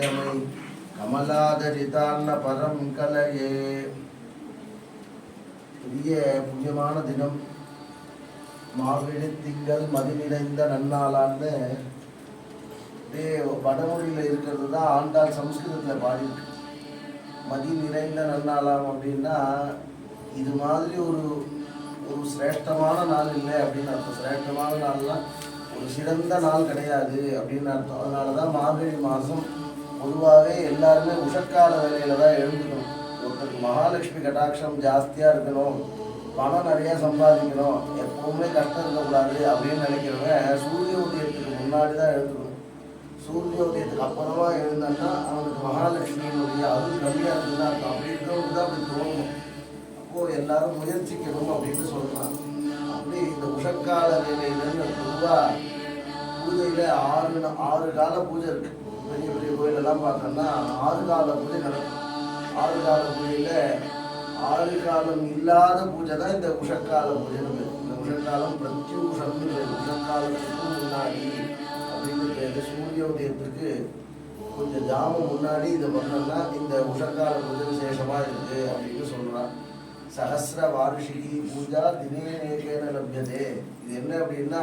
கமை கமலாதரிதான்ன பரம் கலையே. பெரிய புண்ணியமான தினம். மாவிழி திங்கள் மதி நிறைந்த நன்னாளான்னு அப்படியே வடமொழியில் இருக்கிறது தான் ஆண்டாள் சம்ஸ்கிருதத்தில் பாடிட்டு மதி நிறைந்த நன்னாளாம் அப்படின்னா இது மாதிரி ஒரு ஒரு சிரேஷ்டமான நாள் இல்லை அப்படின்னு அர்த்தம். சிரேஷ்டமான நாள்லாம் ஒரு சிறந்த நாள் கிடையாது அப்படின்னு அர்த்தம். அதனால தான் மார்கழி மாதம் பொதுவாகவே எல்லாருமே உஷக்கால வேலையில தான் எழுந்துக்கணும். ஒருத்தருக்கு மகாலட்சுமி கட்டாட்சம் ஜாஸ்தியாக இருக்கணும். பணம் நிறைய சம்பாதிக்கணும். எப்பவுமே கஷ்டம் இருக்கக்கூடாது அப்படின்னு நினைக்கிறவங்க சூரிய உதயத்துக்கு முன்னாடி தான் எழுந்துக்கணும். சூரிய உதயத்துக்கு அப்புறமா எழுந்தோன்னா அவனுக்கு மகாலட்சுமியினுடைய அருள் கம்மியாக இருக்குதுன்னா அர்த்தம் தான் அப்படி தோணும். அப்போ எல்லாரும் முயற்சிக்கணும் அப்படின்னு சொல்றாங்க. அப்படி இந்த உஷக்கால வேலையிலன்னு பொதுவாக பூஜையில ஆறு ஆறு கால பூஜை இருக்கு. பெரிய பெரிய கோயிலெல்லாம் பார்த்தோம்னா ஆறு கால பூஜை நடக்கும். ஆறு கால பூஜையில ஆறு காலம் இல்லாத பூஜை தான் இந்த உஷக்கால பூஜைன்னு பேர் இந்த உஷக்காலம் பிரத்யூஷம்னு பேர் உஷக்காலத்துக்கு முன்னாடி அப்படின்னு பேர். சூரிய உதயத்துக்கு கொஞ்சம் ஜாமம் முன்னாடி இதை பண்ணோம்னா இந்த உஷக்கால பூஜை விசேஷமாக இருக்குது அப்படின்னு சொல்கிறான் சகசிர வாரிஷிகி பூஜா தினேனேகேன லபியதே. இது என்ன அப்படின்னா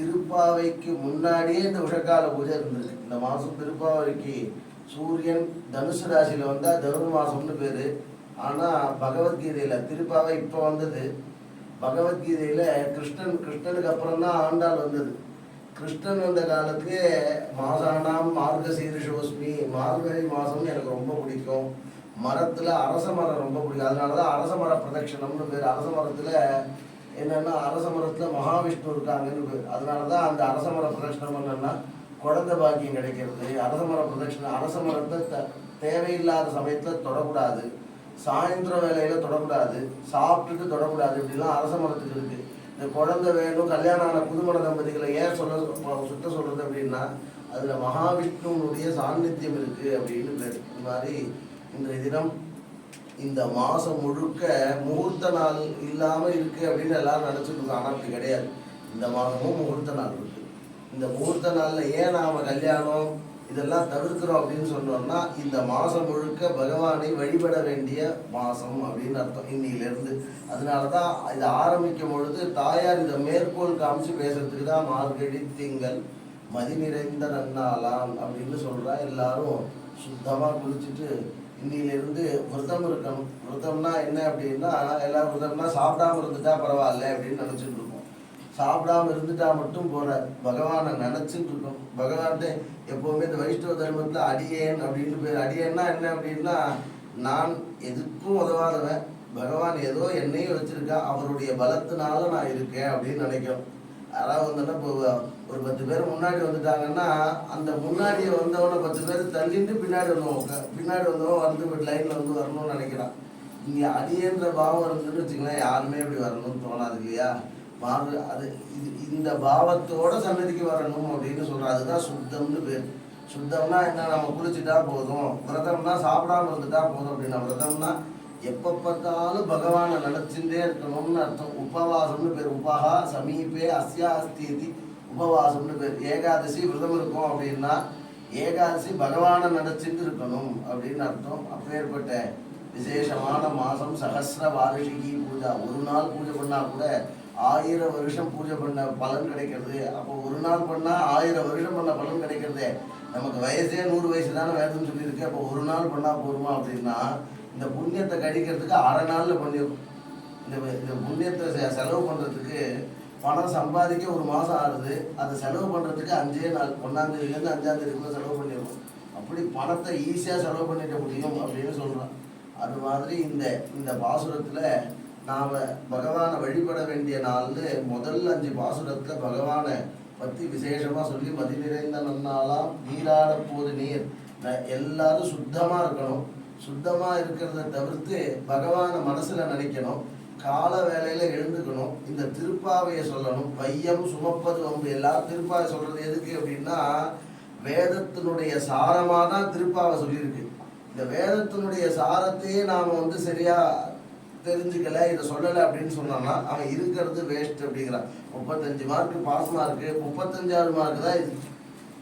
திருப்பாவைக்கு முன்னாடியே இந்த உஷக்கால பூஜை இருந்தது. இந்த மாதம் திருப்பாவைக்கு சூரியன் தனுசு ராசியில் வந்தால் தனுர் மாதம்னு பேர். ஆனால் பகவத்கீதையில் திருப்பாவை இப்போ வந்தது. பகவத்கீதையில் கிருஷ்ணன் கிருஷ்ணனுக்கு அப்புறம் தான் ஆண்டாள் வந்தது. கிருஷ்ணன் வந்த காலத்துக்கு மாசானாம் மார்க சீரிஷோஸ்மி மார்கழி மாதம் எனக்கு ரொம்ப பிடிக்கும். மரத்தில் அரச மரம் ரொம்ப பிடிக்கும். அதனால தான் அரச மர பிரதட்சணம்னு பேர். அரச மரத்தில் என்னன்னா அரச மரத்தில் மகாவிஷ்ணு இருக்காங்கன்னு பேர். அதனால தான் அந்த அரச மர பிரதட்சணம் என்னன்னா குழந்தை பாக்கியம் கிடைக்கிறது. அரச மர பிரதட்சணம் அரச மரத்தை த- தேவையில்லாத சமயத்தில் தொடக்கூடாது. சாயந்தர வேலையில தொடக்கூடாது. சாப்பிட்டுட்டு தொடக்கூடாது. இப்படிலாம் அரச மரத்துக்கு இருக்கு. இந்த குழந்தை வேணும் கல்யாணம் ஆன புதுமண தம்பதிகளை ஏன் சொல்ல சுத்த சொல்றது அப்படின்னா அதுல மகாவிஷ்ணுனுடைய சாநித்தியம் இருக்கு அப்படின்னு பேர். இந்த மாதிரி இன்றைய தினம் இந்த மாதம் முழுக்க முகூர்த்த நாள் இல்லாமல் இருக்குது அப்படின்னு எல்லாரும் நினைச்சிட்டு இருக்காங்க. ஆனா அப்படி கிடையாது. இந்த மாதமும் முகூர்த்த நாள் இருக்குது இந்த முகூர்த்த நாளில் ஏன் நாம் கல்யாணம் இதெல்லாம் தவிர்க்கிறோம் அப்படின்னு சொன்னோம்னா இந்த மாதம் முழுக்க பகவானை வழிபட வேண்டிய மாதம் அப்படின்னு அர்த்தம். இன்னையில அதனால தான் இதை ஆரம்பிக்கும் பொழுது தாயார் இதை மேற்கோள் காமிச்சு பேசுறதுக்கு தான் மார்கழி திங்கள் மதி நிறைந்த நன்னாளாம் அப்படின்னு சொல்கிறா எல்லாரும் சுத்தமாக குளிச்சுட்டு இன்னிலிருந்து விரதம் இருக்கணும். விரதம்னா என்ன அப்படின்னா எல்லா விரதம்னா சாப்பிடாம இருந்துட்டா பரவாயில்ல அப்படின்னு நினைச்சிட்டு இருக்கோம் சாப்பிடாம இருந்துட்டா மட்டும் போற பகவானை நினைச்சிட்டு இருக்கோம் பகவான்கிட்ட எப்பவுமே இந்த வைஷ்ணவ தர்மத்துல அடியேன் அப்படின்னு பேர். அடியேன்னா என்ன அப்படின்னா நான் எதுக்கும் உதவாதவன். பகவான் ஏதோ என்னையும் வச்சிருக்கா. அவருடைய பலத்தினால நான் இருக்கேன் அப்படின்னு நினைக்கிறோம் அதாவது வந்தோன்னா இப்போ ஒரு பத்து பேர் முன்னாடி வந்துட்டாங்கன்னா அந்த முன்னாடி வந்தவனை பத்து பேர் தள்ளிட்டு பின்னாடி வந்தவங்க பின்னாடி வந்தவன் வந்து லைன்ல வந்து வரணும்னு நினைக்கிறான். இங்கே அடியேன்ற பாவம் இருந்துன்னு வச்சுங்களேன் யாருமே இப்படி வரணும்னு தோணாது இல்லையா? மாறு அது இது இந்த பாவத்தோட சன்னதிக்கு வரணும் அப்படின்னு சொல்றான். அதுதான் சுத்தம்னு பேர். சுத்தம்னா என்ன? நம்ம குளிச்சுட்டா போதும். விரதம்னா சாப்பிடாம இருந்துட்டா போதும் அப்படின்னா விரதம்னா எப்போ பார்த்தாலும் பகவானை நினச்சிட்டே இருக்கணும்னு அர்த்தம். உபவாசம்னு பேர். உபகா சமீபே அஸ்யா அஸ்தியதி உபவாசம்னு பேர். ஏகாதசி விரதம் இருக்கும் அப்படின்னா ஏகாதசி பகவானை நினச்சிட்டு இருக்கணும் அப்படின்னு அர்த்தம். அப்பேற்பட்ட விசேஷமான மாதம் சகசிர வாரிஷிகி பூஜா. ஒரு நாள் பூஜை பண்ணால் கூட ஆயிரம் வருஷம் பூஜை பண்ண பலன் கிடைக்கிறது. அப்போ ஒரு நாள் பண்ணால் ஆயிரம் வருஷம் பண்ண பலன் கிடைக்கிறது. நமக்கு வயசே நூறு வயசு தானே வேதம் சொல்லியிருக்கு. அப்போ ஒரு நாள் பண்ணால் போருமா அப்படின்னா இந்த புண்ணியத்தை கழிக்கிறதுக்கு அரை நாளில் பண்ணிடும் இந்த இந்த புண்ணியத்தை செ- செலவு பண்ணுறதுக்கு பணம் சம்பாதிக்க ஒரு மாதம் ஆகுது. அதை செலவு பண்ணுறதுக்கு அஞ்சே நாள் ஒன்றாந்தேதியிலேருந்து அஞ்சாந்தேதிக்குள்ளே செலவு பண்ணிடுவோம் அப்படி பணத்தை ஈஸியாக செலவு பண்ணிட முடியும் அப்படின்னு சொல்கிறான் அது மாதிரி இந்த இந்த பாசுரத்தில் நாம் பகவானை வழிபட வேண்டிய நாள்னு முதல் அஞ்சு பாசுரத்தில் பகவானை பற்றி விசேஷமாக சொல்லி மதி நிறைந்த நன்னாலாம் நீராட போது நீர். ந- எல்லாரும் சுத்தமாக இருக்கணும். சுத்தமாக இருக்கிறத தவிர்த்து பகவானை மனசில் நினைக்கணும். கால வேலையில் எழுந்துக்கணும். இந்த திருப்பாவையை சொல்லணும். வையம் சுமப்பது வம்பு எல்லாரும் திருப்பாவை சொல்கிறது எதுக்கு அப்படின்னா வேதத்தினுடைய சாரமாக தான் திருப்பாவை சொல்லியிருக்கு. இந்த வேதத்தினுடைய சாரத்தையே நாம் வந்து சரியாக தெரிஞ்சுக்கல இதை சொல்லலை அப்படின்னு சொன்னோம்னா அவன் இருக்கிறது வேஸ்ட் அப்படிங்கிறான். முப்பத்தஞ்சு மார்க்கு பாஸ் மார்க்கு முப்பத்தஞ்சாறு மார்க்கு தான் இது.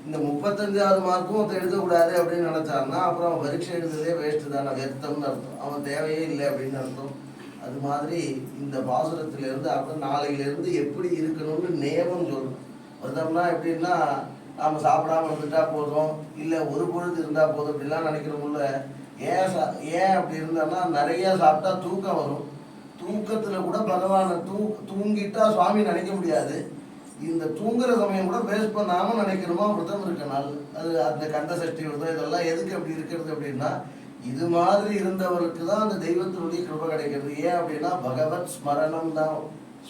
இந்த முப்பத்தஞ்சாவது மார்க்கும் ஒருத்தர் எடுக்கக்கூடாது அப்படின்னு நினச்சாருன்னா அப்புறம் அவன் பரீட்சை எழுதுதே வேஸ்ட்டு தானே வெர்த்தம்னு அர்த்தம். அவன் தேவையே இல்லை அப்படின்னு அர்த்தம். அது மாதிரி இந்த பாசுரத்திலேருந்து அப்புறம் நாளையிலேருந்து எப்படி இருக்கணும்னு நியமம் சொல்லணும். விரதம்னா எப்படின்னா நாம் சாப்பிடாம இருந்துட்டா போதும். இல்லை ஒரு பொழுது இருந்தால் போதும் அப்படிலாம் நினைக்கிறோம்ல ஏன் சா ஏன் அப்படி இருந்தோம்னா நிறைய சாப்பிட்டா தூக்கம் வரும். தூக்கத்தில் கூட பகவானை தூ தூங்கிட்டா சுவாமி நினைக்க முடியாது. இந்த தூங்குற சமயம் கூட வேஸ்ட் பண்ணாமல் நினைக்கிறோமா? விரதம் இருக்க நாள். அது அந்த கந்த சஷ்டி விரதம் இதெல்லாம் எதுக்கு அப்படி இருக்கிறது அப்படின்னா இது மாதிரி இருந்தவருக்கு தான் அந்த தெய்வத்தினுடைய கிருபை கிடைக்கிறது. ஏன் அப்படின்னா பகவத் ஸ்மரணம் தான்.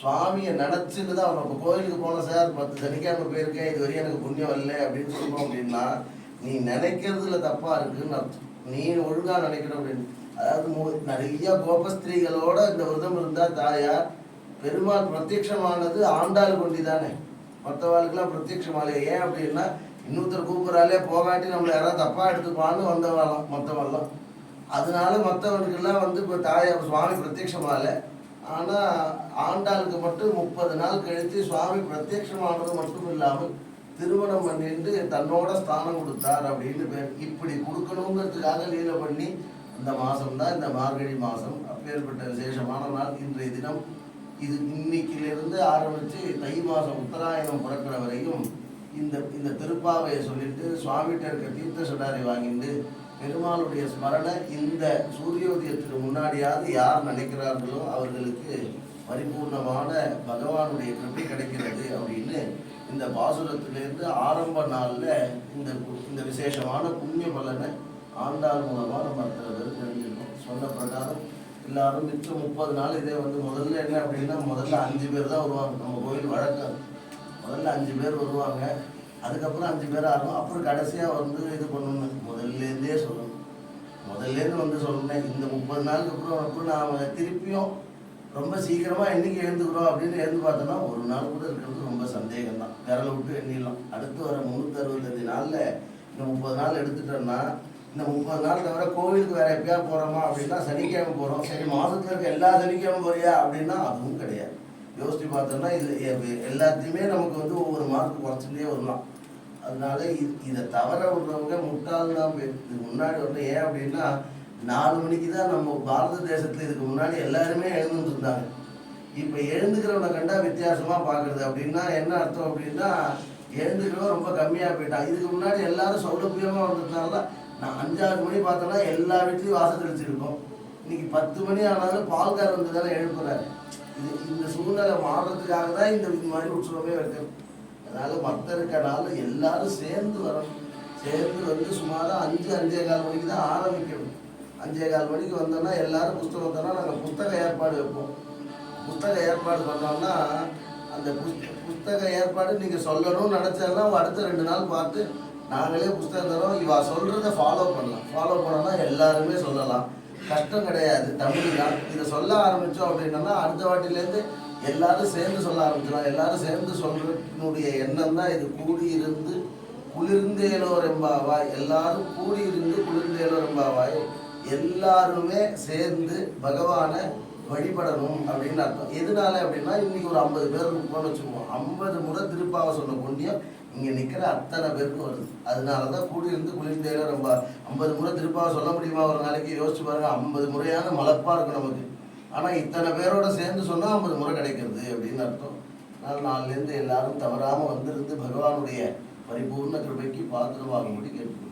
சுவாமியை நினச்சிட்டு தான் அவன் இப்போ கோயிலுக்கு போன சார் பத்து சனிக்கிழமை போயிருக்கேன் இது வரையும் எனக்கு புண்ணியம் இல்லை அப்படின்னு சொல்லுவோம் அப்படின்னா நீ நினைக்கிறதுல தப்பா இருக்குன்னு அர்த்தம். நீ ஒழுங்கா நினைக்கிற அப்படின்னு. அதாவது நிறைய கோபஸ்திரீகளோட இந்த விரதம் இருந்தா தாயார் பெருமாள் பிரத்யட்சமானது ஆண்டாள் கொண்டி தானே. மற்றவாளுக்கெல்லாம் பிரத்யட்சமாலே ஏன் அப்படின்னா இன்னொருத்தர் கூப்பிட்றாலே போகாட்டி நம்மளை யாராவது தப்பா எடுத்துப்பான்னு வந்தவாளாம் மற்றவெல்லாம். அதனால மற்றவனுக்கெல்லாம் வந்து இப்போ தாய சுவாமி பிரத்யட்சமால ஆனால் ஆண்டாளுக்கு மட்டும் முப்பது நாள் கழித்து சுவாமி பிரத்யட்சமானது மட்டும் இல்லாமல் திருமணம் பண்ணிட்டு தன்னோட ஸ்தானம் கொடுத்தார் அப்படின்னு பேர். இப்படி கொடுக்கணுங்கிறதுக்காக லீலை பண்ணி இந்த மாதம் தான் இந்த மார்கழி மாதம் அப்பேற்பட்ட விசேஷமான நாள் இன்றைய தினம். இது இன்னைக்கிலிருந்து ஆரம்பித்து தை மாதம் உத்தராயணம் பிறக்கிற வரையும் இந்த இந்த திருப்பாவையை சொல்லிட்டு சுவாமிகிட்ட இருக்க தீர்த்த சடாரி வாங்கிட்டு பெருமாளுடைய ஸ்மரணை இந்த சூரியோதயத்துக்கு முன்னாடியாவது யார் நினைக்கிறார்களோ அவர்களுக்கு பரிபூர்ணமான பகவானுடைய கிருபை கிடைக்கிறது அப்படின்னு இந்த பாசுரத்திலேருந்து ஆரம்ப நாளில் இந்த இந்த விசேஷமான புண்ணிய பலனை ஆண்டாள் மூலமாக நம்ம தெரிஞ்சு பேர் தெரிஞ்சுக்கணும் சொன்ன பிரகாரம் எல்லாரும் மிச்சம் முப்பது நாள் இதே வந்து முதல்ல என்ன அப்படின்னா முதல்ல அஞ்சு பேர் தான் வருவாங்க. நம்ம கோயில் வழக்கம் முதல்ல அஞ்சு பேர் வருவாங்க. அதுக்கப்புறம் அஞ்சு பேர் ஆகும். அப்புறம் கடைசியாக வந்து இது பண்ணணும் முதல்லேருந்தே சொல்லணும். முதல்லேருந்து வந்து சொல்லணும் இந்த முப்பது நாளுக்கு அப்புறம் அப்புறம் நாம் திருப்பியும் ரொம்ப சீக்கிரமாக என்னைக்கு எழுந்துக்கிறோம் அப்படின்னு எழுந்து பார்த்தோன்னா ஒரு நாள் கூட இருக்கிறது ரொம்ப சந்தேகம் தான் விரலை விட்டு எண்ணிடலாம். அடுத்து வர முந்நூற்றி அறுபத்தஞ்சு நாளில் இந்த முப்பது நாள் எடுத்துட்டோம்னா இந்த முப்பது நாள் தவிர கோவிலுக்கு வேற எப்பயா போகிறோமா அப்படின்னா சனிக்கிழமை போகிறோம் சரி மாதத்துல இருக்க எல்லா சனிக்கிழமை போறியா அப்படின்னா அதுவும் கிடையாது. யோசிச்சு பார்த்தோம்னா இது எ- எல்லாத்தையுமே நமக்கு வந்து ஒவ்வொரு மார்க் குறைச்சுட்டே வரலாம். அதனால இது இதை தவற விடுறவங்க முட்டாள் தான் இதுக்கு முன்னாடி வந்து ஏன் அப்படின்னா நாலு மணிக்கு தான் நம்ம பாரத தேசத்துல இதுக்கு முன்னாடி எல்லாருமே எழுந்துட்டு இருந்தாங்க. இப்போ எழுந்துக்கிறவனை கண்டா வித்தியாசமா பார்க்குறது அப்படின்னா என்ன அர்த்தம் அப்படின்னா எழுந்துக்கிறவன் ரொம்ப கம்மியா போயிட்டான். இதுக்கு முன்னாடி எல்லாரும் சௌலபியமா வந்ததுனால நான் அஞ்சாறு மணி பார்த்தோன்னா எல்லா வீட்லேயும் வாசல் தெளிச்சிருக்கோம். இன்னைக்கு பத்து மணி ஆனாலும் பால்கார் வந்து தானே எழுப்புறாரு. இது இந்த சூழ்நிலை மாறுறதுக்காக தான் இந்த மாதிரி உற்சவமே வைக்கணும் அதனால மற்ற இருக்கனால எல்லாரும் சேர்ந்து வரணும். சேர்ந்து வந்து சுமார் அஞ்சு அஞ்சே கால் மணிக்கு தான் ஆரம்பிக்கணும். அஞ்சே கால் மணிக்கு வந்தோம்னா எல்லாரும் புஸ்தகம் வந்தோம்னா நாங்கள் புத்தக ஏற்பாடு வைப்போம். புத்தக ஏற்பாடு பண்ணோம்னா அந்த புஸ்த புஸ்தக ஏற்பாடு நீங்கள் சொல்லணும்னு நினச்சாலும் அடுத்த ரெண்டு நாள் பார்த்து நாங்களே புஸ்தகம் தரோம் இவா சொல்கிறத ஃபாலோ பண்ணலாம். ஃபாலோ பண்ணோம்னா எல்லாருமே சொல்லலாம். கஷ்டம் கிடையாது. தமிழ் தான். இதை சொல்ல ஆரம்பித்தோம் அப்படின்னா அடுத்த வாட்டிலேருந்து எல்லாரும் சேர்ந்து சொல்ல ஆரம்பிச்சிடலாம் எல்லாரும் சேர்ந்து சொல்றதுனுடைய எண்ணம் தான் இது. கூடியிருந்து குளிர்ந்தேலோர் எம்பாவாய். எல்லாரும் கூடியிருந்து குளிர்ந்தேலோ எம்பாவாய். எல்லாருமே சேர்ந்து பகவானை வழிபடணும் அப்படின்னு அர்த்தம். எதனால அப்படின்னா இன்னைக்கு ஒரு ஐம்பது பேர் இருக்கோம்னு வச்சுக்குவோம் ஐம்பது முறை திருப்பாவை சொன்ன புண்ணியம் இங்கே நிற்கிற அத்தனை பேருக்கு வருது. அதனால தான் கூடியிருந்து குளிர்ந்தேல ரொம்ப ஐம்பது முறை திருப்பாவை சொல்ல முடியுமா? ஒரு நாளைக்கு யோசிச்சு பாருங்க ஐம்பது முறையான மலப்பாக இருக்கும் நமக்கு. ஆனால் இத்தனை பேரோட சேர்ந்து சொன்னால் ஐம்பது முறை கிடைக்கிறது அப்படின்னு அர்த்தம். அதனால் நாளிலேருந்து எல்லாரும் தவறாமல் வந்திருந்து பகவானுடைய பரிபூர்ண கிருபைக்கு பாத்திரமாகும்படி கேட்டுக்கொள்கிறேன்